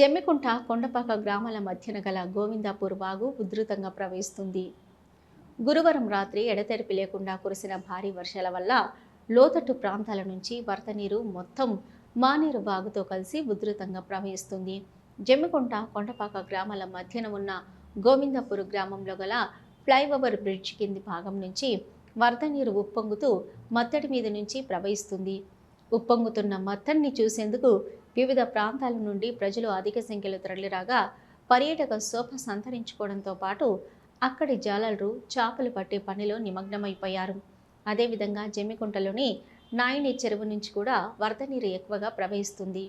జమ్మికుంట కొండపాక గ్రామాల మధ్యన గల గోవిందాపూర్ వాగు ఉధృతంగా ప్రవహిస్తుంది. గురువారం రాత్రి ఎడతెరిపి లేకుండా కురిసిన భారీ వర్షాల వల్ల లోతట్టు ప్రాంతాల నుంచి వరద నీరు మొత్తం మానేరు వాగుతో కలిసి ఉధృతంగా ప్రవహిస్తుంది. జమ్మికుంట కొండపాక గ్రామాల మధ్యన ఉన్న గోవిందాపూర్ గ్రామంలో గల ఫ్లైఓవర్ బ్రిడ్జ్ కింది భాగం నుంచి వరద నీరు ఉప్పొంగుతూ మత్తడి మీద నుంచి ప్రవహిస్తుంది. ఉప్పొంగుతున్న మత్తడిని చూసేందుకు వివిధ ప్రాంతాల నుండి ప్రజలు అధిక సంఖ్యలో తరలిరాగా పర్యాటక శోభ సంతరించుకోవడంతో పాటు అక్కడి జాలరు చేపలు పట్టే పనిలో నిమగ్నమైపోయారు. అదేవిధంగా జమ్మికుంటలోని నాయని చెరువు నుంచి కూడా వరద నీరు ఎక్కువగా ప్రవహిస్తుంది.